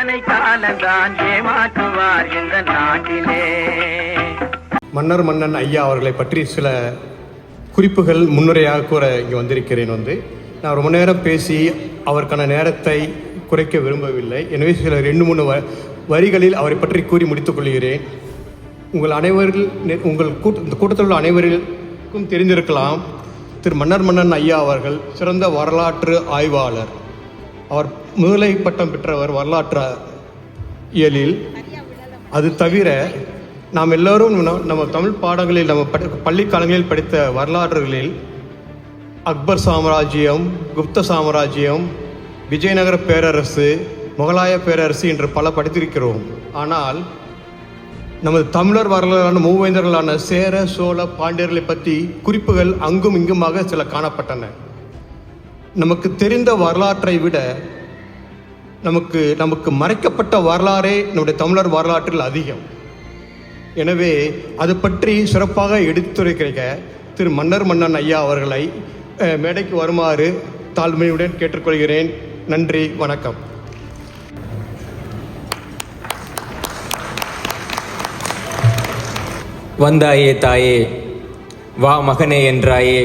அத்தனை காலந்தான் ஏமாற்றுவார் இந்த நாட்டிலே. மன்னர் மன்னன் ஐயா அவர்களை பற்றி சில குறிப்புகள் முன்னுரையாக கூற இங்கே வந்திருக்கிறேன் வந்து. நான் ரொம்ப நேரம் பேசி அவருக்கான நேரத்தை குறைக்க விரும்பவில்லை. எனவே சில ரெண்டு மூணு வ வரிகளில் அவரை பற்றி கூறி முடித்துக் கொள்கிறேன். உங்கள் அனைவரில் உங்கள் கூட்ட இந்த கூட்டத்தில் உள்ள அனைவருக்கும் தெரிந்திருக்கலாம். திரு மன்னர் மன்னன் ஐயா அவர்கள் சிறந்த வரலாற்று ஆய்வாளர். அவர் முதலை பட்டம் பெற்றவர் வரலாற்று இயலில். அது தவிர நாம் எல்லோரும் நம்ம தமிழ் பாடங்களில் நம்ம படி பள்ளி காலங்களில் படித்த வரலாறுகளில் அக்பர் சாம்ராஜ்யம் குப்த சாம்ராஜ்யம் விஜயநகர பேரரசு முகலாய பேரரசு என்று பல படித்திருக்கிறோம். ஆனால் நமது தமிழர் வரலாறான மூவேந்தர்களான சேர சோழ பாண்டியர்களை பற்றி குறிப்புகள் அங்கும் இங்குமாக சில காணப்பட்டன. நமக்கு தெரிந்த வரலாற்றை விட நமக்கு நமக்கு மறைக்கப்பட்ட வரலாறே நம்முடைய தமிழர் வரலாற்றில் அதிகம். எனவே அது பற்றி சிறப்பாக எடுத்துரைக்கிற திரு மன்னர் மன்னன் ஐயா அவர்களை மேடைக்கு வருமாறு தாழ்மையுடன் கேட்டுக்கொள்கிறேன். நன்றி வணக்கம். வந்தாயே தாயே வா மகனே என்றாயே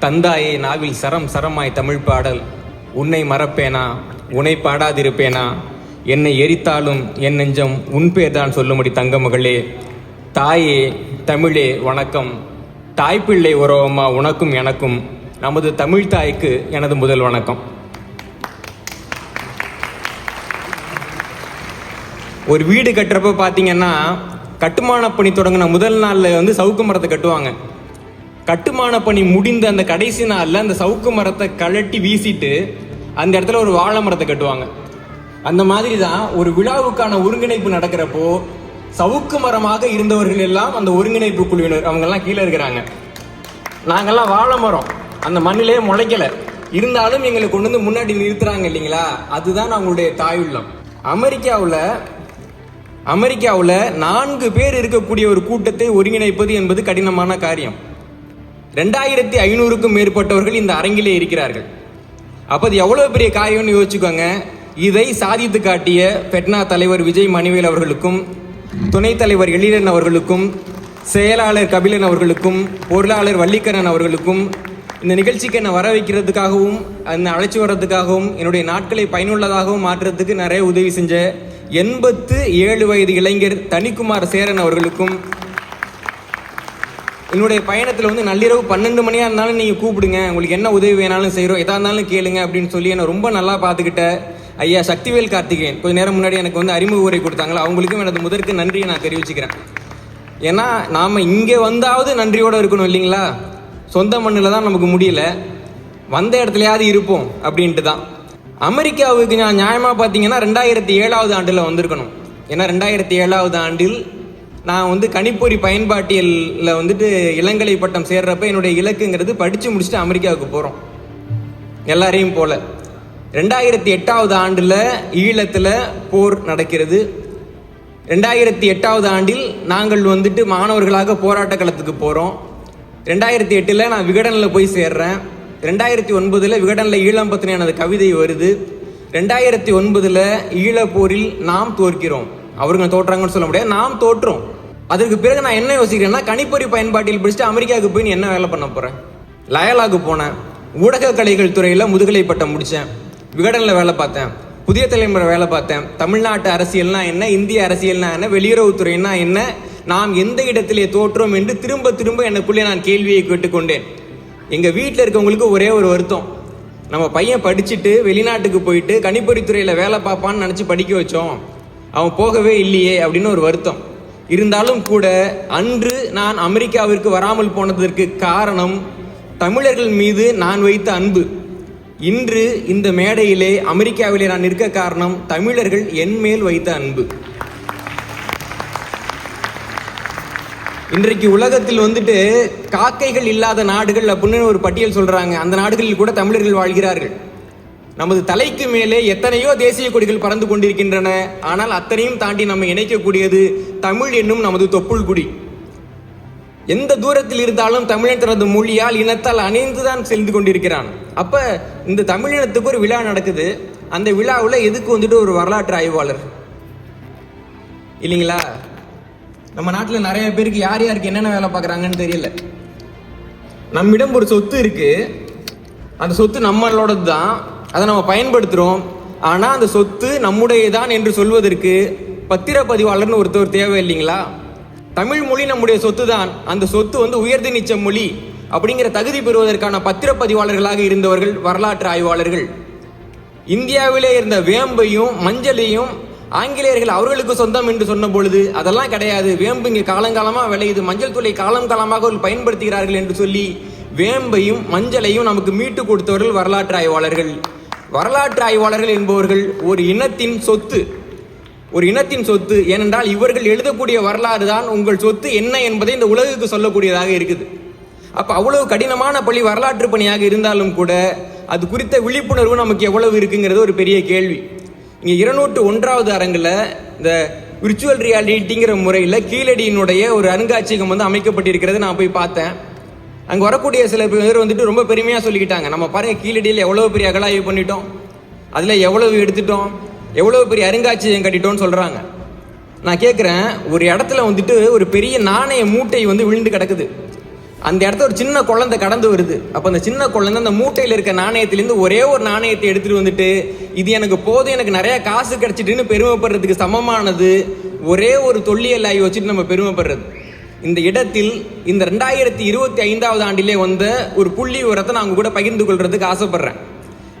தந்தாயே நாவில் சரம் சரமாய் தமிழ் பாடல். உன்னை மறப்பேனா? உன்னை பாடாதிருப்பேனா? என்னை எரித்தாலும் என் நெஞ்சம் உன்பேர்தான் சொல்லும்படி தங்க மகளே தாயே தமிழே வணக்கம். தாய்ப்பிள்ளை உறவம்மா உனக்கும் எனக்கும். நமது தமிழ் தாய்க்கு எனது முதல் வணக்கம். ஒரு வீடு கட்டுறப்ப பார்த்தீங்கன்னா கட்டுமான பணி தொடங்கின முதல் நாளில் வந்து சவுக்கு மரத்தை கட்டுவாங்க. கட்டுமான பணி முடிந்த அந்த கடைசி நாளில் அந்த சவுக்கு மரத்தை கழட்டி வீசிட்டு அந்த இடத்துல ஒரு வாழை மரத்தை கட்டுவாங்க. அந்த மாதிரி தான் ஒரு விழாவுக்கான ஒருங்கிணைப்பு நடக்கிறப்போ சவுக்கு மரமாக இருந்தவர்கள் எல்லாம் அந்த ஒருங்கிணைப்பு குழுவினர். அவங்கெல்லாம் கீழே இருக்கிறாங்க. நாங்கள்லாம் வாழை மரம். அந்த மண்ணிலே முளைக்கல. இருந்தாலும் எங்களை கொண்டு வந்து முன்னாடி நிறுத்துறாங்க இல்லைங்களா? அதுதான் அவங்களுடைய தாயுள்ளம். அமெரிக்காவில் அமெரிக்காவில் நான்கு பேர் இருக்கக்கூடிய ஒரு கூட்டத்தை ஒருங்கிணைப்பது என்பது கடினமான காரியம். ரெண்டாயிரத்தி ஐநூறுக்கும் மேற்பட்டவர்கள் இந்த அரங்கிலே இருக்கிறார்கள். அப்போ அது எவ்வளோ பெரிய காரியம்னு யோசிச்சுக்கோங்க. இதை சாதித்து காட்டிய பெட்னா தலைவர் விஜய் மணிவேல் அவர்களுக்கும் துணைத் தலைவர் எழிலன் அவர்களுக்கும் செயலாளர் கபிலன் அவர்களுக்கும் பொருளாளர் வள்ளிக்கரன் அவர்களுக்கும் இந்த நிகழ்ச்சிக்கு என்னை வர வைக்கிறதுக்காகவும் என்னை அழைச்சி வர்றதுக்காகவும் என்னுடைய நாட்களை பயனுள்ளதாகவும் மாற்றுறதுக்கு நிறைய உதவி செஞ்ச எண்பத்து ஏழு வயது இளைஞர் தனிக்குமார் சேரன் அவர்களுக்கும் என்னுடைய பயணத்தில் வந்து நள்ளிரவு பன்னெண்டு மணியாக இருந்தாலும் நீங்கள் கூப்பிடுங்க. உங்களுக்கு என்ன உதவி வேணாலும் செய்கிறோம் எதாக இருந்தாலும் கேளுங்க அப்படின்னு சொல்லி என்னை ரொம்ப நல்லா பார்த்துக்கிட்ட ஐயா சக்திவேல் கார்த்திகேயன். கொஞ்ச நேரம் முன்னாடி எனக்கு வந்து அறிமுக உரை கொடுத்தாங்களா? அவங்களுக்கும் எனது முதற்கு நன்றியை நான் தெரிவிச்சுக்கிறேன். ஏன்னா நாம் இங்கே வந்தாவது நன்றியோடு இருக்கணும் இல்லைங்களா? சொந்த மண்ணில் தான் நமக்கு முடியல. வந்த இடத்துலையாவது இருப்போம் அப்படின்ட்டு தான். அமெரிக்காவுக்கு நான் நியாயமாக பார்த்தீங்கன்னா ரெண்டாயிரத்தி ஏழாவது ஆண்டில் வந்திருக்கணும். ஏன்னா ரெண்டாயிரத்தி ஏழாவது ஆண்டில் நான் வந்து கணிப்பொறி பயன்பாட்டியலில் வந்துட்டு இளங்கலை பட்டம் சேர்றப்ப என்னுடைய இலக்குங்கிறது படித்து முடிச்சுட்டு அமெரிக்காவுக்கு போகிறோம் எல்லாரையும் போல. ரெண்டாயிரத்தி எட்டாவது ஆண்டில் ஈழத்தில் போர் நடக்கிறது. ரெண்டாயிரத்தி எட்டாவது ஆண்டில் நாங்கள் வந்துட்டு மாணவர்களாக போராட்ட களத்துக்கு போகிறோம் ரெண்டாயிரத்தி எட்டில் நான் விகடனில் போய் சேர்றேன். ரெண்டாயிரத்தி ஒன்பதில் விகடனில் ஈழம் பற்றின எனது கவிதை வருது. ரெண்டாயிரத்தி ஒன்பதில் ஈழப்போரில் நாம் தோற்கிறோம். அவருங்க தோற்றாங்கன்னு சொல்ல முடியாது. நாம் தோற்றும் அதற்கு பிறகு நான் என்ன யோசிக்கிறேன்னா கணிப்பொறி பயன்பாட்டில் பிடிச்சிட்டு அமெரிக்காவுக்கு போய் என்ன வேலை பண்ண போகிறேன் லயலாக்கு போனேன். ஊடக கலைகள் துறையில் முதுகலை பட்டம் முடித்தேன் விகடனில் வேலை பார்த்தேன். புதிய தலைமுறை வேலை பார்த்தேன். தமிழ்நாட்டு அரசியல்னா என்ன? இந்திய அரசியல்னா என்ன? வெளியுறவுத்துறைனா என்ன? நாம் எந்த இடத்திலே தோற்றோம் என்று திரும்ப திரும்ப எனக்குள்ளே நான் கேள்வியை கேட்டுக்கொண்டேன். எங்கள் வீட்டில் இருக்கவங்களுக்கு ஒரே ஒரு வருத்தம். நம்ம பையன் படிச்சுட்டு வெளிநாட்டுக்கு போயிட்டு கணிப்பொறித்துறையில் வேலை பார்ப்பான்னு நினச்சி படிக்க வச்சோம். அவன் போகவே இல்லையே அப்படின்னு ஒரு வருத்தம். இருந்தாலும் கூட அன்று நான் அமெரிக்காவிற்கு வராமல் போனதற்கு காரணம் தமிழர்கள் மீது நான் வைத்த அன்பு. இன்று இந்த மேடையிலே அமெரிக்காவிலே நான் நிற்க காரணம் தமிழர்கள் என் மேல் வைத்த அன்பு. இன்றைக்கு உலகத்தில் வந்துட்டு காக்கைகள் இல்லாத நாடுகள் அப்படின்னு ஒரு பட்டியல் சொல்றாங்க. அந்த நாடுகளில் கூட தமிழர்கள் வாழ்கிறார்கள். நமது தலைக்கு மேலே எத்தனையோ தேசிய கொடிகள் பறந்து கொண்டிருக்கின்றன. ஆனால் அத்தனையும் தாண்டி நம்ம இணைக்கக்கூடியது தமிழ் என்னும் நமது தொப்புள் குடி. எந்த தூரத்தில் இருந்தாலும் தமிழன் தனது மொழியால் இனத்தால் அணைந்துதான் சென்று கொண்டிருக்கிறான். அப்ப இந்த தமிழினத்துக்கு ஒரு விழா நடக்குது. அந்த விழாவில் எதுக்கு வந்துட்டு ஒரு வரலாற்று ஆய்வாளர்? இல்லைங்களா? நம்ம நாட்டில் நிறைய பேருக்கு யார் யாருக்கு என்னென்ன வேலை பார்க்குறாங்கன்னு தெரியல. நம்மிடம் ஒரு சொத்து இருக்கு. அந்த சொத்து நம்மளோடது தான் அதை நம்ம பயன்படுத்துகிறோம் ஆனால் அந்த சொத்து நம்முடையதான் என்று சொல்வதற்கு பத்திரப்பதிவாளர்னு ஒருத்தர் தேவை இல்லைங்களா தமிழ் மொழி நம்முடைய சொத்து தான் அந்த சொத்து வந்து உயர்ந்து நிச்ச மொழி அப்படிங்கிற தகுதி பெறுவதற்கான பத்திரப்பதிவாளர்களாக இருந்தவர்கள் வரலாற்று ஆய்வாளர்கள். இந்தியாவிலே இருந்த வேம்பையும் மஞ்சளையும் ஆங்கிலேயர்கள் அவர்களுக்கு சொந்தம் என்று சொன்ன பொழுது அதெல்லாம் கிடையாது. வேம்பு இங்கே காலங்காலமாக விளையுது. மஞ்சள் தூளை காலம் காலமாக அவர்கள் பயன்படுத்துகிறார்கள் என்று சொல்லி வேம்பையும் மஞ்சளையும் நமக்கு மீட்டு கொடுத்தவர்கள் வரலாற்று ஆய்வாளர்கள். வரலாற்று ஆய்வாளர்கள் என்பவர்கள் ஒரு இனத்தின் சொத்து. ஒரு இனத்தின் சொத்து ஏனென்றால் இவர்கள் எழுதக்கூடிய வரலாறு தான் உங்கள் சொத்து என்ன என்பதை இந்த உலகுக்கு சொல்லக்கூடியதாக இருக்குது. அப்போ அவ்வளவு கடினமான பள்ளி வரலாற்று பணியாக இருந்தாலும் கூட அது குறித்த விழிப்புணர்வு நமக்கு எவ்வளவு இருக்குங்கிறது ஒரு பெரிய கேள்வி. இங்கே இருநூற்று ஒன்றாவது அரங்கில் இந்த விர்ச்சுவல் ரியாலிட்டிங்கிற முறையில் கீழடியினுடைய ஒரு அருங்காட்சியகம் வந்து அமைக்கப்பட்டிருக்கிறது நான் போய் பார்த்தேன். அங்கே வரக்கூடிய சில பேர் வந்துட்டு ரொம்ப பெருமையாக சொல்லிக்கிட்டாங்க. நம்ம பாருங்க கீழடியில் எவ்வளோ பெரிய அகலாய்வு பண்ணிட்டோம். அதில் எவ்வளவு எடுத்துட்டோம். எவ்வளோ பெரிய அருங்காட்சியகம் கட்டிட்டோம்னு சொல்கிறாங்க நான் கேட்குறேன் ஒரு இடத்துல வந்துட்டு ஒரு பெரிய நாணய மூட்டை வந்து விழுந்து கிடக்குது. அந்த இடத்த ஒரு சின்ன குழந்தை கடந்து வருது. அப்போ அந்த சின்ன குழந்தை அந்த மூட்டையில் இருக்க நாணயத்திலேருந்து ஒரே ஒரு நாணயத்தை எடுத்துட்டு வந்துட்டு இது எனக்கு போதும் எனக்கு நிறைய காசு கிடச்சிட்டுன்னு பெருமைப்படுறதுக்கு சமமானது ஒரே ஒரு தொல்லியல் ஆகி வச்சுட்டு நம்ம பெருமைப்படுறது. இந்த இடத்தில் இந்த ரெண்டாயிரத்தி இருபத்தி ஐந்தாவது ஆண்டிலே வந்த ஒரு புள்ளி விவரத்தை நான் உங்க கூட பகிர்ந்து கொள்றதுக்கு ஆசைப்படுறேன்.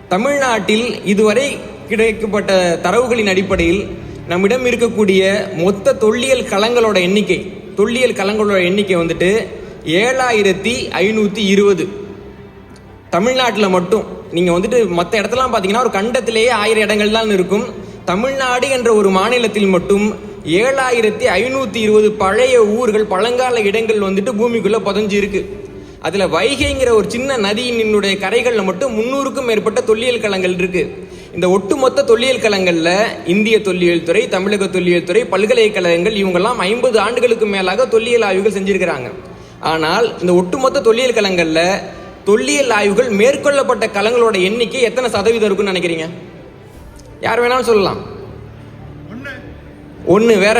தமிழ்நாட்டில் இதுவரை கிடைக்கப்பட்ட தரவுகளின் அடிப்படையில் நம்மிடம் இருக்கக்கூடிய மொத்த தொல்லியல் களங்களோட எண்ணிக்கை தொல்லியல் களங்களோட எண்ணிக்கை வந்துட்டு ஏழாயிரத்தி ஐநூற்றி இருபது. தமிழ்நாட்டில் மட்டும். நீங்கள் வந்துட்டு மற்ற இடத்துலாம் பார்த்தீங்கன்னா ஒரு கண்டத்திலேயே ஆயிரம் இடங்கள் தான் இருக்கும். தமிழ்நாடு என்ற ஒரு மாநிலத்தில் மட்டும் ஏழாயிரத்தி ஐநூற்றி இருபது பழைய ஊர்கள் பழங்கால இடங்கள் வந்துட்டு பூமிக்குள்ளே புதஞ்சி இருக்கு அதில் வைகைங்கிற ஒரு சின்ன நதியினுடைய கரைகளில் மட்டும் முந்நூறுக்கும் மேற்பட்ட தொல்லியல் களங்கள் இருக்கு. இந்த ஒட்டுமொத்த தொல்லியல் களங்களில் இந்திய தொல்லியல் துறை தமிழக தொல்லியல் துறை பல்கலைக்கழகங்கள் இவங்கெல்லாம் ஐம்பது ஆண்டுகளுக்கு மேலாக தொல்லியல் ஆய்வுகள் செஞ்சுருக்கிறாங்க. ஆனால் இந்த ஒட்டுமொத்த தொல்லியல் களங்களில் தொல்லியல் ஆய்வுகள் மேற்கொள்ளப்பட்ட களங்களோட எண்ணிக்கை எத்தனை சதவீதம் இருக்குன்னு நினைக்கிறீங்க? யார் வேணாலும் சொல்லலாம். ஒன்று வேற?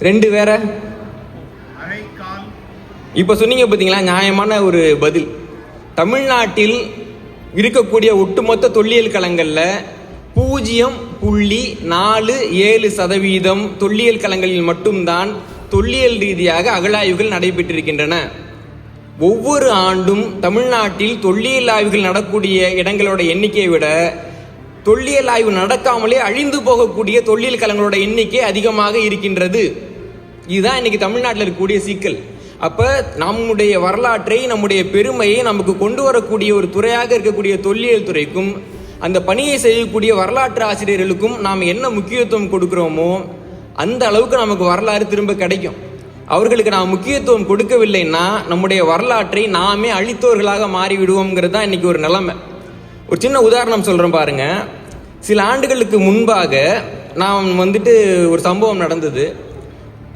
ரெண்டு வேற? இப்போ சொன்னீங்க பார்த்தீங்களா நியாயமான ஒரு பதில். தமிழ்நாட்டில் இருக்கக்கூடிய ஒட்டுமொத்த தொல்லியல் களங்களில் பூஜ்ஜியம் புள்ளி நாலு ஏழு சதவீதம் தொல்லியல் களங்களில் மட்டும்தான் தொல்லியல் ரீதியாக அகழாய்வுகள் நடைபெற்றிருக்கின்றன. ஒவ்வொரு ஆண்டும் தமிழ்நாட்டில் தொல்லியல் ஆய்வுகள் நடக்கூடிய இடங்களோட எண்ணிக்கையை விட தொல்லியல் ஆய்வு நடக்காமலே அழிந்து போகக்கூடிய தொல்லியல் கலங்களோட எண்ணிக்கை அதிகமாக இருக்கின்றது. இதுதான் இன்னைக்கு தமிழ்நாட்டில் இருக்கக்கூடிய சிக்கல். அப்ப நம்முடைய வரலாற்றை நம்முடைய பெருமையை நமக்கு கொண்டு வரக்கூடிய ஒரு துறையாக இருக்கக்கூடிய தொல்லியல் துறைக்கும் அந்த பணியை செய்யக்கூடிய வரலாற்று ஆசிரியர்களுக்கும் நாம் என்ன முக்கியத்துவம் கொடுக்கிறோமோ அந்த அளவுக்கு நமக்கு வரலாறு திரும்ப கிடைக்கும். அவர்களுக்கு நாம் முக்கியத்துவம் கொடுக்கவில்லைன்னா நம்முடைய வரலாற்றை நாமே அழித்தவர்களாக மாறிவிடுவோங்கிறது தான் இன்னைக்கு ஒரு நிலைமை. ஒரு சின்ன உதாரணம் சொல்கிறேன் பாருங்கள் சில ஆண்டுகளுக்கு முன்பாக நான் வந்துட்டு ஒரு சம்பவம் நடந்தது.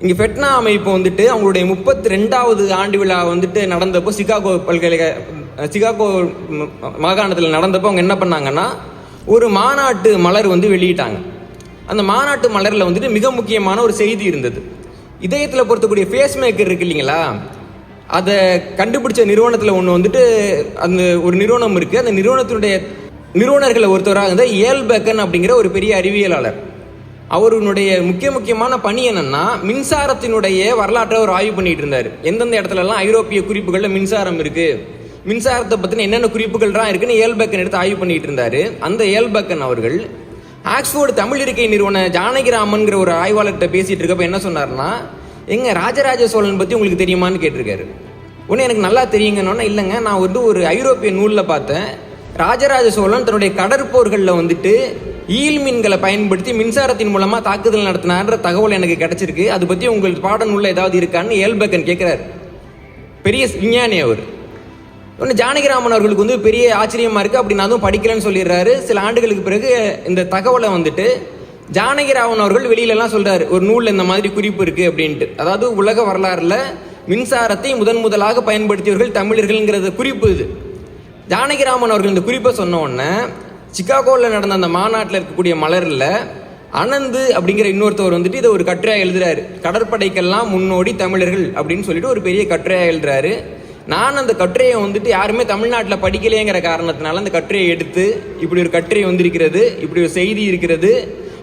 இங்கே ஃபெட்னா அமைப்பு வந்துட்டு அவங்களுடைய முப்பத்தி ரெண்டாவது ஆண்டு விழா வந்துட்டு நடந்தப்போ சிகாகோ பல்கலைக்கழக சிகாகோ மாகாணத்தில் நடந்தப்போ அவங்க என்ன பண்ணாங்கன்னா ஒரு மாநாட்டு மலர் வந்து வெளியிட்டாங்க. அந்த மாநாட்டு மலரில் வந்துட்டு மிக முக்கியமான ஒரு செய்தி இருந்தது. இதயத்தில் பொருத்தக்கூடிய ஃபேஸ் மேக்கர் இருக்கு இல்லைங்களா? அதை கண்டுபிடிச்ச நிறுவனத்தில் ஒன்று வந்துட்டு அந்த ஒரு நிறுவனம் இருக்குது அந்த நிறுவனத்தினுடைய நிறுவனர்களை ஒருத்தராக இருந்த ஏல் பேக்கன் அப்படிங்கிற ஒரு பெரிய அறிவியலாளர். அவருடைய முக்கிய முக்கியமான பணி என்னன்னா மின்சாரத்தினுடைய வரலாற்றை அவர் ஆய்வு பண்ணிட்டு இருந்தார். எந்தெந்த இடத்துலலாம் ஐரோப்பிய குறிப்புகளில் மின்சாரம் இருக்கு மின்சாரத்தை பற்றின என்னென்ன குறிப்புகள்லாம் இருக்குன்னு ஏல்பேக்கன் எடுத்து ஆய்வு பண்ணிட்டு இருந்தாரு. அந்த ஏல்பேக்கன் அவர்கள் ஆக்ஸ்போர்டு தமிழ் இருக்கை நிறுவன ஜானகிராமன்கிற ஒரு ஆய்வாளர்கிட்ட பேசிட்டு இருக்கப்ப என்ன சொன்னார்னா எங்க ராஜராஜ சோழன் பற்றி உங்களுக்கு தெரியுமான்னு கேட்டிருக்காரு. உடனே எனக்கு நல்லா தெரியுங்கன்னா இல்லைங்க நான் வந்து ஒரு ஐரோப்பிய நூலில் பார்த்தேன். ராஜராஜ சோழன் தன்னுடைய கடற்போர்களில் வந்துட்டு ஈல் மீன்களை பயன்படுத்தி மின்சாரத்தின் மூலமாக தாக்குதல் நடத்தினார்ன்ற தகவல் எனக்கு கிடைச்சிருக்கு. அதை பற்றி உங்களுக்கு பாட ஏதாவது இருக்கான்னு ஏல்பக்கன் கேட்குறாரு பெரிய விஞ்ஞானி அவர். ஒன்று ஜானகிராமன் அவர்களுக்கு வந்து பெரிய ஆச்சரியமாக இருக்குது அப்படி நான் அதுவும் படிக்கலன்னு சொல்லிடுறாரு. சில ஆண்டுகளுக்கு பிறகு இந்த தகவலை வந்துட்டு ஜானகிராமன் அவர்கள் வெளியிலலாம் சொல்கிறார் ஒரு நூலில் இந்த மாதிரி குறிப்பு இருக்குது அப்படின்ட்டு. அதாவது உலக வரலாறில் மின்சாரத்தை முதன் முதலாக பயன்படுத்தியவர்கள் தமிழர்கள்ங்கிறது குறிப்பு இது. ஜானகிராமன் அவர்கள் இந்த குறிப்பை சொன்ன உடனே சிக்காகோவில் நடந்த அந்த மாநாட்டில் இருக்கக்கூடிய மலரில் அனந்து அப்படிங்கிற இன்னொருத்தவர் வந்துட்டு இதை ஒரு கட்டுரையாக எழுதுறாரு. கடற்படைக்கெல்லாம் முன்னோடி தமிழர்கள் அப்படின்னு சொல்லிட்டு ஒரு பெரிய கட்டுரையாக எழுதுறாரு. நான் அந்த கட்டுரையை வந்துட்டு யாருமே தமிழ்நாட்டில் படிக்கலையேங்கிற காரணத்தினால அந்த கட்டுரையை எடுத்து இப்படி ஒரு கட்டுரை வந்திருக்கிறது இப்படி ஒரு செய்தி இருக்கிறது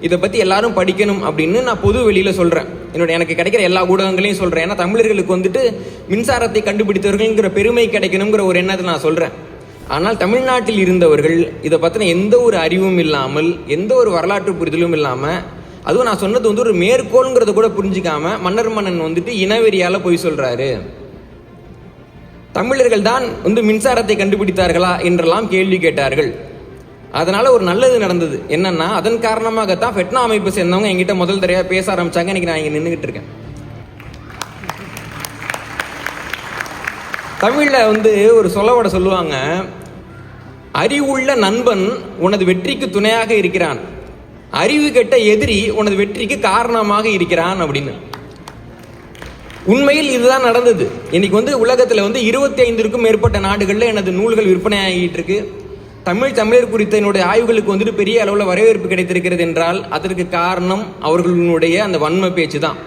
இதை பற்றி எல்லாரும் படிக்கணும் அப்படின்னு நான் பொது வெளியில் சொல்கிறேன் என்னோட எனக்கு கிடைக்கிற எல்லா ஊடகங்களையும் சொல்கிறேன் ஏன்னா தமிழர்களுக்கு வந்துட்டு மின்சாரத்தை கண்டுபிடித்தவர்கள்ங்கிற பெருமை கிடைக்கணுங்கிற ஒரு எண்ணத்தை நான் சொல்கிறேன் ஆனால் தமிழ்நாட்டில் இருந்தவர்கள் இதை பற்றின எந்த ஒரு அறிவும் இல்லாமல் எந்த ஒரு வரலாற்று புரிதலும் இல்லாமல் அதுவும் நான் சொன்னது வந்து ஒரு மேற்கோள்ங்கிறத கூட புரிஞ்சிக்காம மன்னர் மன்னன் வந்துட்டு இனவெறியால் போய் சொல்கிறாரு தமிழர்கள் தான் வந்து மின்சாரத்தை கண்டுபிடித்தார்களா என்றெல்லாம் கேள்வி கேட்டார்கள். அதனால ஒரு நல்லது நடந்தது. என்னன்னா அதன் காரணமாகத்தான் ஃபெட்னா அமைப்பு சேர்ந்தவங்க என்கிட்ட முதல் தடவையாக பேச ஆரம்பிச்சாங்க. இன்னைக்கு நான் இங்கே நின்றுகிட்டு இருக்கேன். தமிழில் வந்து ஒரு சொல்லவட சொல்லுவாங்க அறிவுள்ள நண்பன் உனது வெற்றிக்கு துணையாக இருக்கிறான். அறிவு கெட்ட எதிரி உனது வெற்றிக்கு காரணமாக இருக்கிறான் அப்படின்னு. உண்மையில் இதுதான் நடந்தது. இன்னைக்கு வந்து உலகத்தில் வந்து இருபத்தி ஐந்திற்கும் மேற்பட்ட நாடுகளில் எனது நூல்கள் விற்பனை ஆகிட்டு இருக்கு தமிழ் தமிழர் குறித்த என்னுடைய ஆய்வுகளுக்கு வந்துட்டு பெரிய அளவில் வரவேற்பு கிடைத்திருக்கிறது என்றால் அதற்கு காரணம் அவர்களுடைய அந்த வன்ம பேச்சு தான்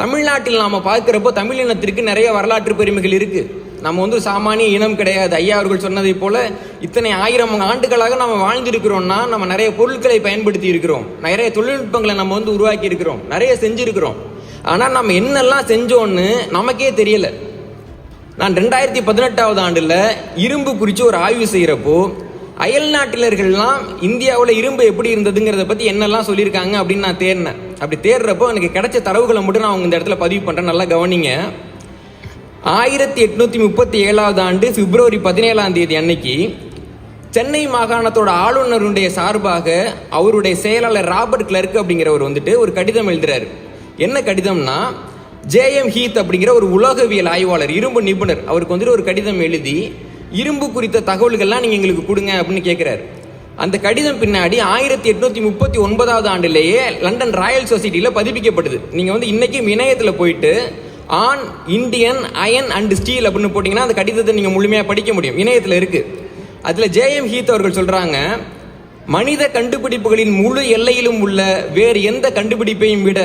தமிழ்நாட்டில் நாம் பார்க்குறப்போ தமிழ் இனத்திற்கு நிறைய வரலாற்று பெருமைகள் இருக்குது நம்ம வந்து சாமானிய இனம் கிடையாது. ஐயா அவர்கள் சொன்னதை போல் இத்தனை ஆயிரம் ஆண்டுகளாக நம்ம வாழ்ந்திருக்கிறோம்னா நம்ம நிறைய பொருட்களை பயன்படுத்தி இருக்கிறோம். நிறைய தொழில்நுட்பங்களை நம்ம வந்து உருவாக்கி இருக்கிறோம். நிறைய செஞ்சுருக்கிறோம். ஆனால் நம்ம என்னெல்லாம் செஞ்சோன்னு நமக்கே தெரியலை. நான் ரெண்டாயிரத்தி பதினெட்டாவது ஆண்டில் இரும்பு குறித்து ஒரு ஆய்வு செய்கிறப்போ அயல் நாட்டினர்கள்லாம் இந்தியாவில் இரும்பு எப்படி இருந்ததுங்கிறத பற்றி என்னெல்லாம் சொல்லியிருக்காங்க அப்படின்னு நான் தேடினேன். அப்படி தேடுறப்போ எனக்கு கிடைச்ச தரவுகளை மட்டும் நான் அவங்க இந்த இடத்துல பதிவு பண்ணுறேன் நல்லா கவனிங்க. ஆயிரத்தி எட்நூற்றி முப்பத்தி ஏழாவது ஆண்டு பிப்ரவரி பதினேழாம் தேதி அன்னைக்கு சென்னை மாகாணத்தோட ஆளுநருடைய சார்பாக அவருடைய செயலாளர் ராபர்ட் கிளர்க் அப்படிங்கிறவர் வந்துட்டு ஒரு கடிதம் எழுதுறாரு. என்ன கடிதம்னா ஜேஎம் ஹீத் அப்படிங்கிற ஒரு உலோகவியல் ஆய்வாளர் இரும்பு நிபுணர் அவருக்கு வந்துட்டு ஒரு கடிதம் எழுதி இரும்பு குறித்த தகவல்கள்லாம் நீங்கள் எங்களுக்கு கொடுங்க அப்படின்னு கேட்குறாரு அந்த கடிதம் பின்னாடி ஆயிரத்தி எட்நூத்தி முப்பத்தி ஒன்பதாவது ஆண்டுலேயே லண்டன் ராயல் சொசைட்டியில் பதிப்பிக்கப்படுது. நீங்கள் வந்து இன்றைக்கும் இணையத்தில் போயிட்டு on Indian iron and steel அப்படின்னு போட்டிங்கன்னா அந்த கடிதத்தை நீங்கள் முழுமையாக படிக்க முடியும். இணையத்தில் இருக்குது அதில் ஜேஎம் ஹீத் அவர்கள் சொல்கிறாங்க மனித கண்டுபிடிப்புகளின் முழு எல்லையிலும் உள்ள வேறு எந்த கண்டுபிடிப்பையும் விட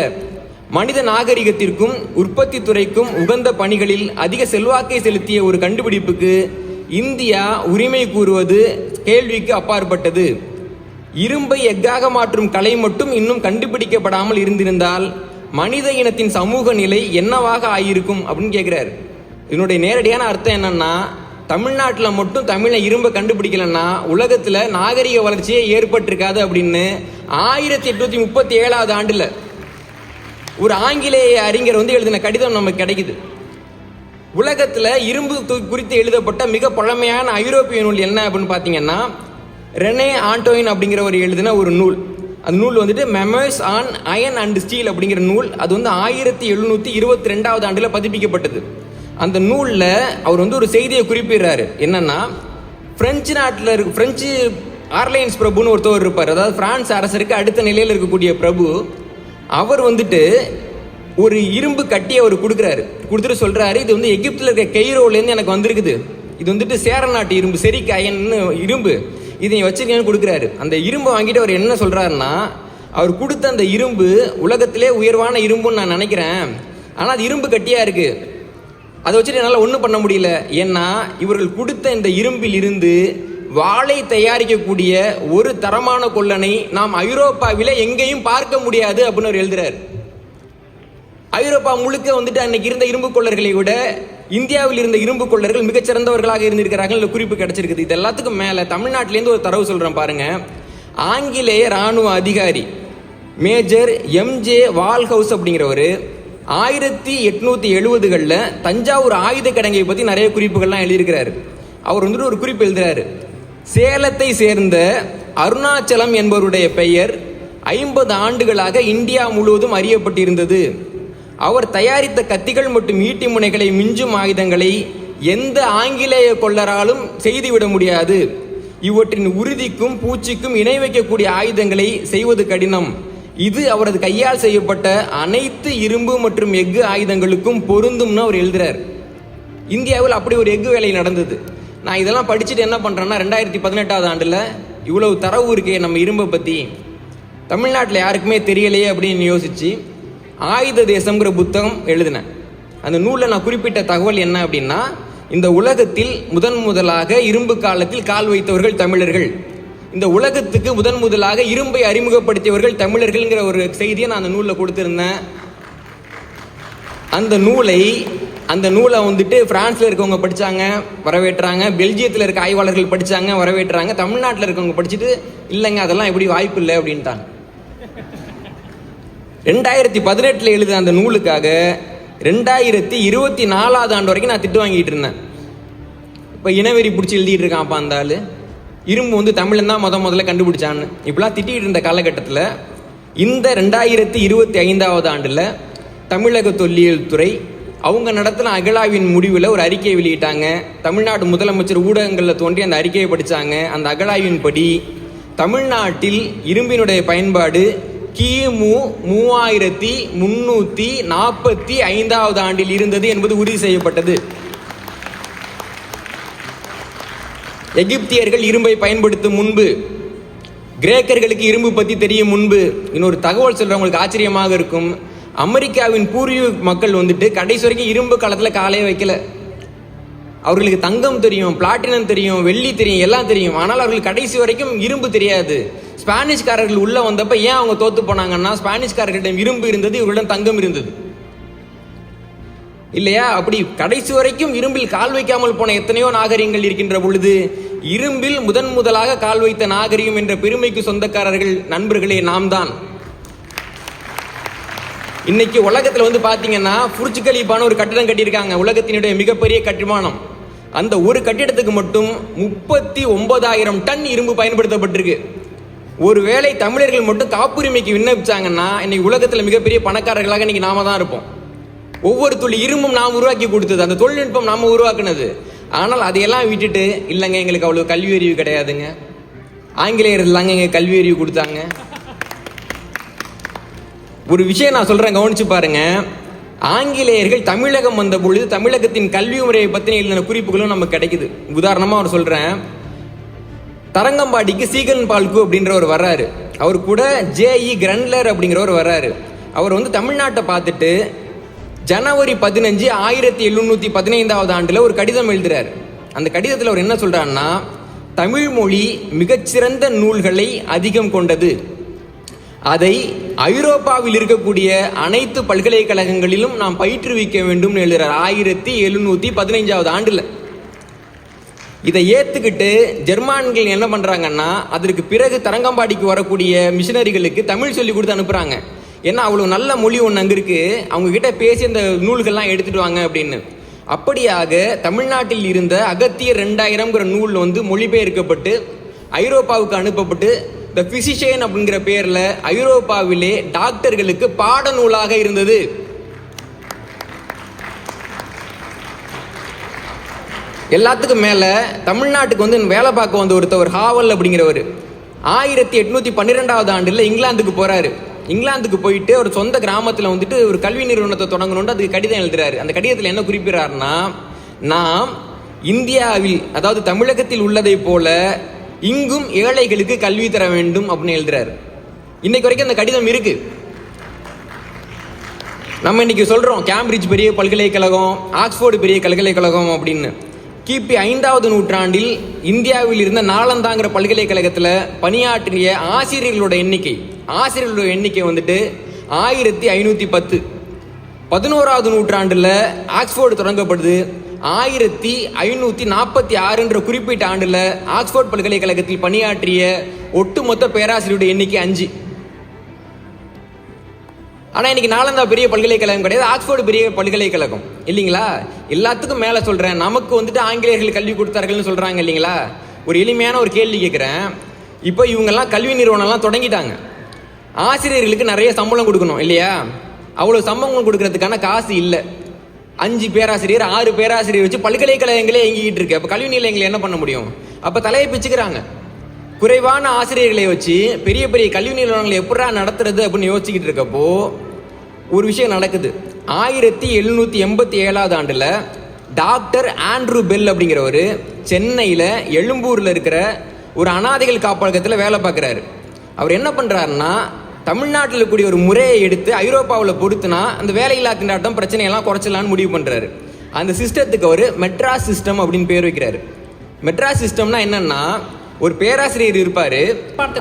மனித நாகரிகத்திற்கும் உற்பத்தி துறைக்கும் உகந்த பணிகளில் அதிக செல்வாக்கை செலுத்திய ஒரு கண்டுபிடிப்புக்கு இந்தியா உரிமை கூறுவது கேள்விக்கு அப்பாற்பட்டது. இரும்பை எஃகாக மாற்றும் கலை மட்டும் இன்னும் கண்டுபிடிக்கப்படாமல் இருந்திருந்தால் மனித இனத்தின் சமூக நிலை என்னவாக ஆயிருக்கும் அப்படின்னு கேட்குறாரு இதனுடைய நேரடியான அர்த்தம் என்னன்னா தமிழ்நாட்டில் மட்டும் தமிழை இரும்பை கண்டுபிடிக்கலன்னா உலகத்தில் நாகரிக வளர்ச்சியே ஏற்பட்டிருக்காது அப்படின்னு ஆயிரத்தி எட்நூத்தி முப்பத்தி ஏழாவது ஆண்டில் ஒரு ஆங்கிலேய அறிஞர் வந்து எழுதின கடிதம் நமக்கு கிடைக்குது. உலகத்தில் இரும்பு குறித்து எழுதப்பட்ட மிக பழமையான ஐரோப்பிய நூல் என்ன அப்படின்னு பார்த்தீங்கன்னா ரெனே ஆண்டோயின் அப்படிங்கிற ஒரு எழுதின ஒரு நூல். அந்த நூல் வந்துட்டு memoirs on iron and steel அப்படிங்கிற நூல். அது வந்து ஆயிரத்தி எழுநூற்றி இருபத்தி ரெண்டாவது ஆண்டில் பதிப்பிக்கப்பட்டது. அந்த நூலில் அவர் வந்து ஒரு செய்தியை குறிப்பிடுறாரு. என்னன்னா பிரெஞ்சு நாட்டில் இருக்க பிரெஞ்சு ஆர்லைன்ஸ் பிரபுன்னு ஒருத்தவர் இருப்பார். அதாவது பிரான்ஸ் அரசருக்கு அடுத்த நிலையில் இருக்கக்கூடிய பிரபு அவர் வந்துட்டு ஒரு இரும்பு கட்டி அவர் கொடுக்குறாரு. கொடுத்துட்டு சொல்கிறாரு இது வந்து எகிப்தில் இருக்க கெய்ரோலேருந்து எனக்கு வந்திருக்குது. இது வந்துட்டு சேர நாட்டு இரும்பு செரிக்கு அயன்னு இரும்பு. இதை நீ வச்சிருக்கேன்னு கொடுக்குறாரு. அந்த இரும்பை வாங்கிட்டு அவர் என்ன சொல்கிறாருன்னா அவர் கொடுத்த அந்த இரும்பு உலகத்திலே உயர்வான இரும்புன்னு நான் நினைக்கிறேன். ஆனால் அது இரும்பு கட்டியாக இருக்குது அதை வச்சுட்டு என்னால் ஒன்றும் பண்ண முடியல. ஏன்னா இவர்கள் கொடுத்த இந்த இரும்பில் இருந்து வாளை தயாரிக்கக்கூடிய ஒரு தரமான கொள்ளனை நாம் ஐரோப்பாவில் எங்கேயும் பார்க்க முடியாது அப்படின்னு அவர் எழுதுறாரு. ஐரோப்பா முழுக்க வந்துட்டு அன்னைக்கு இருந்த இரும்பு கொள்ளர்களை விட இந்தியாவில் இருந்த இரும்பு கொள்ளர்கள் மிகச்சிறந்தவர்களாக இருந்திருக்கிறார்கள். இல்லை குறிப்பு கிடைச்சிருக்குது. இது எல்லாத்துக்கும் மேல தமிழ்நாட்டிலேருந்து ஒரு தரவு சொல்றேன் பாருங்க. ஆங்கிலேய ராணுவ அதிகாரி மேஜர் எம்ஜே வால்ஹவுஸ் அப்படிங்கிறவர் ஆயிரத்தி எட்நூத்தி எழுபதுகளில் தஞ்சாவூர் ஆயுத கிடங்கை பற்றி நிறைய குறிப்புகள்லாம் எழுதியிருக்கிறாரு. அவர் வந்துட்டு ஒரு குறிப்பு எழுதுறாரு. சேலத்தை சேர்ந்த அருணாச்சலம் என்பவருடைய பெயர் ஐம்பது ஆண்டுகளாக இந்தியா முழுவதும் அறியப்பட்டிருந்தது. அவர் தயாரித்த கத்திகள் மற்றும் ஈட்டி முனைகளை மிஞ்சும் ஆயுதங்களை எந்த ஆங்கிலேய கொள்ளராலும் செய்துவிட முடியாது. இவற்றின் உறுதிக்கும் பூச்சிக்கும் இணை வைக்கக்கூடிய ஆயுதங்களை செய்வது கடினம். இது அவரது கையால் செய்யப்பட்ட அனைத்து இரும்பு மற்றும் எஃகு ஆயுதங்களுக்கும் பொருந்தும்னு அவர் எழுதுறார். இந்தியாவில் அப்படி ஒரு எஃகு வேலை நடந்தது. நான் இதெல்லாம் படிச்சுட்டு என்ன பண்ணுறேன்னா ரெண்டாயிரத்தி பதினெட்டாவது ஆண்டில் இவ்வளவு தரவு இருக்கே நம்ம இரும்பை பற்றி தமிழ்நாட்டில் யாருக்குமே தெரியலையே அப்படின்னு யோசிச்சு ஆயுத தேசம்ங்கிற புத்தகம் எழுதினேன். அந்த நூலில் நான் குறிப்பிட்ட தகவல் என்ன அப்படின்னா இந்த உலகத்தில் முதன் முதலாக இரும்பு காலத்தில் கால் வைத்தவர்கள் தமிழர்கள். இந்த உலகத்துக்கு முதன் முதலாக இரும்பை அறிமுகப்படுத்தியவர்கள் தமிழர்கள்ங்கிற ஒரு செய்தியை நான் அந்த நூலில் கொடுத்துருந்தேன். அந்த நூலை அந்த நூலை வந்துட்டு பிரான்ஸ்ல இருக்கவங்க படிச்சாங்க வரவேற்றாங்க. பெல்ஜியத்தில் இருக்க ஆய்வாளர்கள் படித்தாங்க வரவேற்றாங்க. தமிழ்நாட்டில் இருக்கவங்க படிச்சுட்டு இல்லைங்க அதெல்லாம் எப்படி வாய்ப்பு இல்லை அப்படின்ட்டாங்க. ரெண்டாயிரத்தி பதினெட்டில் எழுத அந்த நூலுக்காக ரெண்டாயிரத்தி இருபத்தி நாலாவது ஆண்டு வரைக்கும் நான் திட்டு வாங்கிட்டு இருந்தேன். இப்போ இனவெறி பிடிச்சி எழுதிட்டு இருக்கான் அப்பா அந்த ஆள். இரும்பு வந்து தமிழன் தான் முத முதல்ல கண்டுபிடிச்சான்னு. இப்படிலாம் திட்டிகிட்டு இருந்த காலகட்டத்தில் இந்த ரெண்டாயிரத்தி இருபத்தி ஐந்தாவது ஆண்டில் தமிழக தொல்லியல் துறை அவங்க நடத்தின அகழாவின் முடிவில் ஒரு அறிக்கையை வெளியிட்டாங்க. தமிழ்நாடு முதலமைச்சர் ஊடகங்களில் தோன்றி அந்த அறிக்கையை படித்தாங்க அந்த அகழாவின் படி தமிழ்நாட்டில் இரும்பினுடைய பயன்பாடு கிமு மூவாயிரத்தி முன்னூற்றி நாற்பத்தி ஐந்தாவது ஆண்டில் இருந்தது என்பது உறுதி செய்யப்பட்டது. எகிப்தியர்கள் இரும்பை பயன்படுத்தும் முன்பு கிரேக்கர்களுக்கு இரும்பு பற்றி தெரியும் முன்பு இன்னொரு தகவல் சொல்றவங்களுக்கு ஆச்சரியமாக இருக்கும் அமெரிக்காவின் பூர்வீக மக்கள் வந்துட்டு கடைசி வரைக்கும் இரும்பு காலத்தில் காலையே வைக்கல. அவர்களுக்கு தங்கம் தெரியும் பிளாட்டினம் தெரியும் வெள்ளி தெரியும் எல்லாம் தெரியும். ஆனால் அவர்களுக்கு கடைசி வரைக்கும் இரும்பு தெரியாது. ஸ்பானிஷ்காரர்கள் உள்ள வந்தப்ப ஏன் அவங்க தோத்து போனாங்கன்னா ஸ்பானிஷ்காரர்களிடம் இரும்பு இருந்தது இவர்களிடம் தங்கம் இருந்தது. இல்லையா? அப்படி கடைசி வரைக்கும் இரும்பில் கால் வைக்காமல் போன எத்தனையோ நாகரிகங்கள் இருக்கின்ற பொழுது இரும்பில் முதன் முதலாக கால் வைத்த நாகரிகம் என்ற பெருமைக்கு சொந்தக்காரர்கள் நண்பர்களே நாம் தான் இன்னைக்கு உலகத்துல வந்து பாத்தீங்கன்னா புர்ஜ் கலீஃபான ஒரு கட்டிடம் கட்டியிருக்காங்க. உலகத்தினுடைய மிகப்பெரிய கட்டுமானம். அந்த ஒரு கட்டிடத்துக்கு மட்டும் முப்பத்தி ஒன்பதாயிரம் டன் இரும்பு பயன்படுத்தப்பட்டிருக்கு. ஒருவேளை தமிழர்கள் மட்டும் காப்புரிமைக்கு விண்ணப்பிச்சாங்கன்னா இன்னைக்கு உலகத்தில் மிகப்பெரிய பணக்காரர்களாக இன்னைக்கு நாம தான் இருப்போம். ஒவ்வொரு துளி இரும்பும் நாம் உருவாக்கி கொடுத்தது அந்த தொழில்நுட்பம் நாம உருவாக்குனது. ஆனால் அதையெல்லாம் விட்டுட்டு இல்லைங்க எங்களுக்கு அவ்வளவு கல்வி அறிவு கிடையாதுங்க. ஆங்கிலேயர் இல்லைங்க எங்க கல்வி அறிவு கொடுத்தாங்க. ஒரு விஷயம் நான் சொல்றேன் கவனிச்சு பாருங்க. ஆங்கிலேயர்கள் தமிழகம் வந்த பொழுது தமிழகத்தின் கல்வி முறையை பற்றின எழுதின குறிப்புகளும் நமக்கு கிடைக்குது. உதாரணமா அவர் சொல்றேன் தரங்கம்பாடிக்கு சீகன் பால்கு அப்படின்றவர் வர்றாரு. அவர் கூட ஜேஇ கிரண்ட்லர் அப்படிங்கிறவர் வர்றாரு. அவர் வந்து தமிழ்நாட்டை பார்த்துட்டு ஜனவரி பதினஞ்சு ஆயிரத்தி எழுநூற்றி பதினைந்தாவது ஆண்டில் ஒரு கடிதம் எழுதுறார். அந்த கடிதத்தில் அவர் என்ன சொல்கிறாருன்னா தமிழ் மொழி மிகச்சிறந்த நூல்களை அதிகம் கொண்டது. அதை ஐரோப்பாவில் இருக்கக்கூடிய அனைத்து பல்கலைக்கழகங்களிலும் நாம் பயிற்றுவிக்க வேண்டும் எழுதுறார். ஆயிரத்தி எழுநூற்றி பதினைஞ்சாவது ஆண்டில். இதை ஏற்றுக்கிட்டு ஜெர்மான்கள் என்ன பண்ணுறாங்கன்னா அதற்கு பிறகு தரங்கம்பாடிக்கு வரக்கூடிய மிஷினரிகளுக்கு தமிழ் சொல்லி கொடுத்து அனுப்புகிறாங்க ஏன்னா அவ்வளோ நல்ல மொழி ஒன்று அங்கே இருக்குது அவங்கக்கிட்ட பேசி அந்த நூல்கள்லாம் எடுத்துகிட்டு வாங்க அப்படின்னு. அப்படியாக தமிழ்நாட்டில் இருந்த அகத்திய ரெண்டாயிரம்ங்கிற நூல் வந்து மொழிபெயர்க்கப்பட்டு ஐரோப்பாவுக்கு அனுப்பப்பட்டு த பிசிஷியன் அப்படிங்கிற பேரில் ஐரோப்பாவிலே டாக்டர்களுக்கு பாட நூலாக இருந்தது. எல்லாத்துக்கும் மேலே தமிழ்நாட்டுக்கு வந்து வேலை பார்க்க வந்த ஒருத்தவர் ஹாவல் அப்படிங்கிறவர். ஆயிரத்தி எட்நூற்றி பன்னிரெண்டாவது ஆண்டில் இங்கிலாந்துக்கு போகிறாரு இங்கிலாந்துக்கு போயிட்டு ஒரு சொந்த கிராமத்தில் வந்துட்டு ஒரு கல்வி நிறுவனத்தை தொடங்கணும்னு அதுக்கு கடிதம் எழுதுறாரு. அந்த கடிதத்தில் என்ன குறிப்பிடுறாருன்னா நாம் இந்தியாவில் அதாவது தமிழகத்தில் உள்ளதை போல இங்கும் ஏழைகளுக்கு கல்வி தர வேண்டும் அப்படின்னு எழுதுறாரு. இன்னைக்கு வரைக்கும் அந்த கடிதம் இருக்கு. நம்ம இன்னைக்கு சொல்றோம் கேம்பிரிட்ஜ் பெரிய பல்கலைக்கழகம் ஆக்ஸ்போர்டு பெரிய பல்கலைக்கழகம் அப்படின்னு. கிபி ஐந்தாவது நூற்றாண்டில் இந்தியாவில் இருந்த நாலந்தாங்கிற பல்கலைக்கழகத்தில் பணியாற்றிய ஆசிரியர்களோட எண்ணிக்கை ஆசிரியர்களோட எண்ணிக்கை வந்துட்டு ஆயிரத்தி ஐநூற்றி பத்து. பதினோராவது நூற்றாண்டில் ஆக்ஸ்போர்டு தொடங்கப்படுது. ஆயிரத்தி ஐநூற்றி நாற்பத்தி ஆறுன்ற குறிப்பிட்ட ஆண்டில் ஆக்ஸ்போர்ட் பல்கலைக்கழகத்தில் பணியாற்றிய ஒட்டுமொத்த பேராசிரியருடைய எண்ணிக்கை அஞ்சு. ஆனால் இன்னைக்கு நாலந்தா பெரிய பல்கலைக்கழகம் கிடையாது. ஆக்ஸ்போர்டு பெரிய பல்கலைக்கழகம். இல்லைங்களா? எல்லாத்துக்கும் மேலே சொல்கிறேன் நமக்கு வந்துட்டு ஆங்கிலேயர்கள் கல்வி கொடுத்தார்கள்னு சொல்கிறாங்க இல்லைங்களா? ஒரு எளிமையான ஒரு கேள்வி கேட்குறேன் இப்போ இவங்கெல்லாம் கல்வி நிறுவனம்லாம் தொடங்கிட்டாங்க. ஆசிரியர்களுக்கு நிறைய சம்பளம் கொடுக்கணும் இல்லையா? அவ்வளோ சம்பளம் கொடுக்கறதுக்கான காசு இல்லை. அஞ்சு பேராசிரியர் ஆறு பேராசிரியர் வச்சு பல்கலைக்கழகங்களே இயங்கிட்டு இருக்கு. அப்போ கல்வி நிலையங்களை என்ன பண்ண முடியும்? அப்போ தலையை பிச்சுக்கிறாங்க. குறைவான ஆசிரியர்களை வச்சு பெரிய பெரிய கல்வி நிறுவனங்களை எப்படா நடத்துறது அப்படின்னு யோசிச்சுக்கிட்டு இருக்கப்போ ஒரு விஷயம் நடக்குது. ஆயிரத்தி எழுநூத்தி எண்பத்தி ஏழாவது ஆண்டுல டாக்டர் ஆண்ட்ரூ பெல் அப்படிங்கிறவர் சென்னையில் எழும்பூரில் இருக்கிற ஒரு அனாதைகள் காப்பகத்தில் வேலை பார்க்குறாரு. அவர் என்ன பண்ணுறாருன்னா தமிழ்நாட்டில் இருக்கக்கூடிய ஒரு முறையை எடுத்து ஐரோப்பாவில் பொறுத்துனா அந்த வேலையில்லா திண்டாட்டம் பிரச்சனையெல்லாம் குறைச்சலான்னு முடிவு பண்ணுறாரு அந்த சிஸ்டத்துக்கு அவர் மெட்ராஸ் சிஸ்டம் அப்படின்னு பேர் வைக்கிறாரு. மெட்ராஸ் சிஸ்டம்னா என்னன்னா ஒரு பேராசிரியர் இருப்பாரு.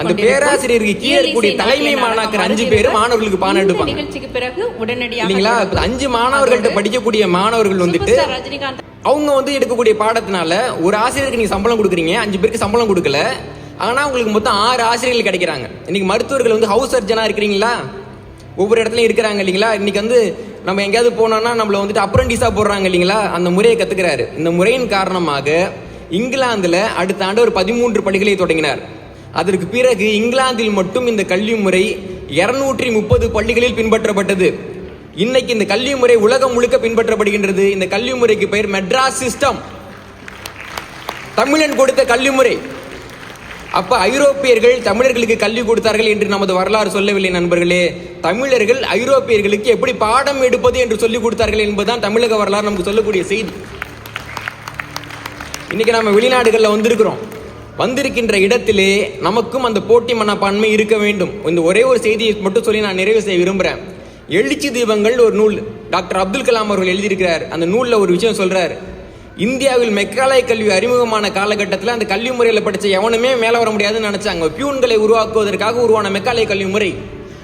அந்த பேராசிரியருக்கு கீழே இருக்கக்கூடிய தலைமை மாணாக்கர் அஞ்சு பேர். மாணவர்களுக்கு பாடம் எடுப்பாங்க. நிகழ்ச்சிக்கு பிறகு உடனடியாக இல்லைங்களா? அஞ்சு மாணவர்கள்ட்ட படிக்கக்கூடிய மாணவர்கள் வந்துட்டு ரஜினிகாந்த் அவங்க வந்து எடுக்கக்கூடிய பாடத்தினால ஒரு ஆசிரியருக்கு நீங்க சம்பளம் கொடுக்குறீங்க அஞ்சு பேருக்கு சம்பளம் கொடுக்கல. ஆனா உங்களுக்கு மொத்தம் ஆறு ஆசிரியர்கள் கிடைக்கிறாங்க. இன்னைக்கு மருத்துவர்கள் வந்து ஹவுஸ் சர்ஜனா இருக்கிறீங்களா? ஒவ்வொரு இடத்துலயும் இருக்கிறாங்க இல்லைங்களா? இன்னைக்கு வந்து நம்ம எங்கேயாவது போனோம்னா நம்மள வந்துட்டு அப்ரண்டிஸா போடுறாங்க இல்லைங்களா? அந்த முறையை கத்துக்கிறாரு. இந்த முறையின் காரணமாக இங்கிலாந்தில் அடுத்த ஆண்டு ஒரு பதிமூன்று பள்ளிகளை தொடங்கினார். அதற்கு பிறகு இங்கிலாந்தில் மட்டும் இந்த கல்வி முறை இருநூற்றி முப்பது பள்ளிகளில் பின்பற்றப்பட்டது. இன்னைக்கு இந்த கல்வி முறை உலகம் முழுக்க பின்பற்றப்படுகின்றது. இந்த கல்வி முறைக்கு பெயர் மெட்ராஸ் சிஸ்டம். தமிழன் கொடுத்த கல்வி முறை. அப்ப ஐரோப்பியர்கள் தமிழர்களுக்கு கல்வி கொடுத்தார்கள் என்று நமது வரலாறு சொல்லவில்லை நண்பர்களே. தமிழர்கள் ஐரோப்பியர்களுக்கு எப்படி பாடம் எடுப்பது என்று சொல்லிக் கொடுத்தார்கள் என்பதுதான் தமிழக வரலாறு நமக்கு சொல்லக்கூடிய செய்தி. இன்னைக்கு நம்ம வெளிநாடுகளில் வந்திருக்கிறோம். வந்திருக்கின்ற இடத்திலே நமக்கும் அந்த போட்டி மனப்பான்மை இருக்க வேண்டும். இந்த ஒரே ஒரு செய்தியை மட்டும் சொல்லி நான் நிறைவு செய்ய விரும்புகிறேன் எழுச்சி தீபங்கள் ஒரு நூல். டாக்டர் அப்துல் கலாம் அவர்கள் எழுதியிருக்கிறார். அந்த நூலில் ஒரு விஷயம் சொல்கிறார் இந்தியாவில் மெக்காலய கல்வி அறிமுகமான காலகட்டத்தில் அந்த கல்வி முறையில் படித்த எவனுமே மேலே வர முடியாதுன்னு நினச்சாங்க. பியூன்களை உருவாக்குவதற்காக உருவான மெக்காலய கல்வி முறை.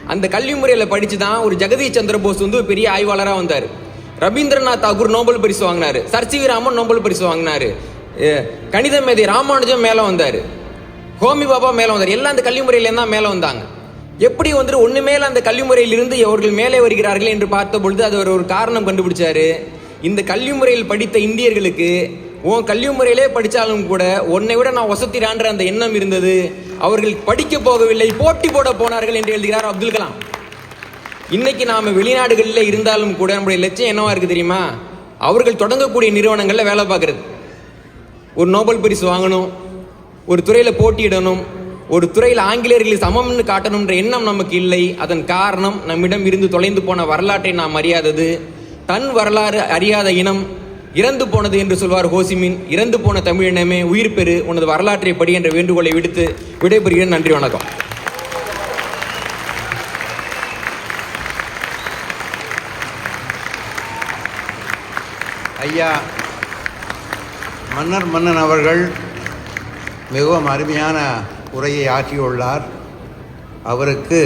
அந்த கல்வி முறையில் படித்து தான் ஒரு ஜெகதீஷ் சந்திர போஸ் வந்து ஒரு பெரிய ஆய்வாளராக வந்தார். ரவீந்திரநாத் தாகூர் நோபல் பரிசு வாங்கினார். Sir C V Raman Nobel பரிசு வாங்கினார். கணித மேதை ராமானுஜம் மேலே வந்தார். ஹோமி பாபா மேலே வந்தார். எல்லாம் அந்த கல்வி தான் மேலே வந்தாங்க. எப்படி வந்துட்டு ஒன்று மேலே அந்த கல்வி முறையிலிருந்து அவர்கள் மேலே வருகிறார்கள் என்று பார்த்த பொழுது அது ஒரு ஒரு காரணம் கண்டுபிடிச்சாரு. இந்த கல்வி முறையில் படித்த இந்தியர்களுக்கு உன் கல்வி முறையிலே படித்தாலும் கூட உன்னை விட நான் வசத்திரான்ற அந்த எண்ணம் இருந்தது. அவர்கள் படிக்க போகவில்லை. போட்டி போட போனார்கள் என்று எழுதுகிறார் அப்துல் கலாம். இன்னைக்கு நாம வெளிநாடுகளில் இருந்தாலும் கூட நம்முடைய லட்சியம் என்னவா இருக்கு தெரியுமா? அவர்கள் தொடங்கக்கூடிய நிறுவனங்களில் வேலை பார்க்கறது. ஒரு நோபல் பரிசு வாங்கணும் ஒரு துறையில் போட்டியிடணும் ஒரு துறையில் ஆங்கிலேயர்களை சமம்னு காட்டணுன்ற எண்ணம் நமக்கு இல்லை. அதன் காரணம் நம்மிடம் இருந்து தொலைந்து போன வரலாற்றை நாம் அறியாதது. தன் வரலாறு அறியாத இனம் இறந்து போனது என்று சொல்வார் ஹோசிமின். இறந்து போன தமிழினமே உயிர் பெறு உனது வரலாற்றை படி என்ற வேண்டுகோளை விடுத்து விடைபெறுகிறேன். நன்றி வணக்கம். ஐயா மன்னர் மன்னன் அவர்கள் மிகவும் அருமையான உரையை ஆற்றியுள்ளார். அவருக்கு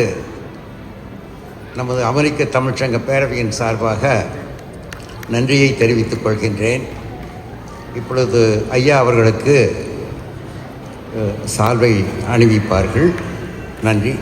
நமது அமெரிக்க தமிழ்ச்சங்க பேரவையின் சார்பாக நன்றியை தெரிவித்துக் கொள்கின்றேன். இப்பொழுது ஐயா அவர்களுக்கு சால்வை அணிவிப்பார்கள். நன்றி.